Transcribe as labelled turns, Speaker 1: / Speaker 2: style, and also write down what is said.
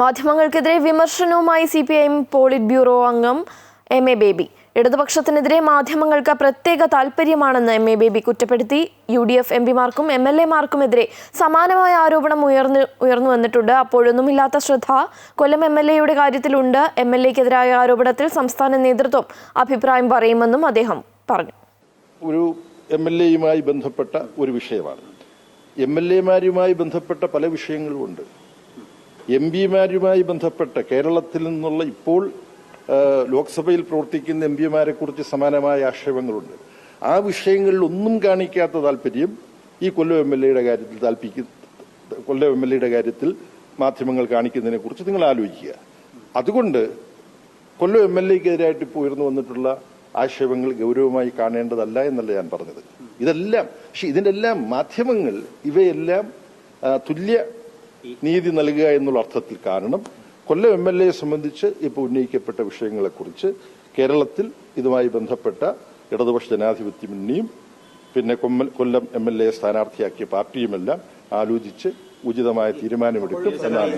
Speaker 1: മാധ്യമങ്ങൾക്കെതിരെ വിമർശനവുമായി C P M polit bureau അംഗം M A Baby. ഇടതുപക്ഷത്തിനെതിരെ മാധ്യമങ്ങൾക്ക് പ്രത്യേക താൽപര്യമാണെന്ന് എം എ ബേബി കുറ്റപ്പെടുത്തി. യു ഡി എഫ് എം പിമാർക്കും എം എൽ എമാർക്കുമെതിരെ സമാനമായ ആരോപണം ഉയർന്നു ഉയർന്നു വന്നിട്ടുണ്ട്. അപ്പോഴൊന്നുമില്ലാത്ത ശ്രദ്ധ കൊല്ലം എം എൽ എയുടെ കാര്യത്തിലുണ്ട്. എം എൽ എക്കെതിരായ ആരോപണത്തിൽ സംസ്ഥാന നേതൃത്വം അഭിപ്രായം പറയുമെന്നും അദ്ദേഹം പറഞ്ഞു.
Speaker 2: ഒരു എം എൽ എയുമായി ബന്ധപ്പെട്ട ഒരു വിഷയമാണ്. എം എൽ എമാരുമായി ബന്ധപ്പെട്ട പല വിഷയങ്ങളുമുണ്ട്. എം പിമാരുമായി ബന്ധപ്പെട്ട് കേരളത്തിൽ നിന്നുള്ള ഇപ്പോൾ ലോക്സഭയിൽ പ്രവർത്തിക്കുന്ന എം പിമാരെ കുറിച്ച് സമാനമായ ആക്ഷേപങ്ങളുണ്ട്. ആ വിഷയങ്ങളിൽ ഒന്നും കാണിക്കാത്ത താല്പര്യം ഈ കൊല്ലം എം എൽ എയുടെ കാര്യത്തിൽ താല്പിക്ക കൊല്ലം എം എൽ എയുടെ കാര്യത്തിൽ മാധ്യമങ്ങൾ കാണിക്കുന്നതിനെ കുറിച്ച് നിങ്ങൾ ആലോചിക്കുക. അതുകൊണ്ട് കൊല്ലം എം എൽ എക്കെതിരായിട്ട് ഇപ്പോൾ ഉയർന്നു വന്നിട്ടുള്ള ആക്ഷേപങ്ങൾ ഗൗരവമായി കാണേണ്ടതല്ല എന്നല്ല ഞാൻ പറഞ്ഞത്. ഇതെല്ലാം പക്ഷെ ഇതിന്റെ എല്ലാം മാധ്യമങ്ങൾ ഇവയെല്ലാം തുല്യ നീതി നൽകുക എന്നുള്ള അർത്ഥത്തിൽ കാരണം കൊല്ലം എം എൽ എയെ സംബന്ധിച്ച് ഇപ്പോൾ ഉന്നയിക്കപ്പെട്ട വിഷയങ്ങളെക്കുറിച്ച് കേരളത്തിൽ ഇതുമായി ബന്ധപ്പെട്ട ഇടതുപക്ഷ ജനാധിപത്യ മുന്നണിയും പിന്നെ കൊല്ലം എം എൽ എ സ്ഥാനാർത്ഥിയാക്കിയ പാർട്ടിയുമെല്ലാം ആലോചിച്ച് ഉചിതമായ തീരുമാനമെടുക്കും എന്നാണ്.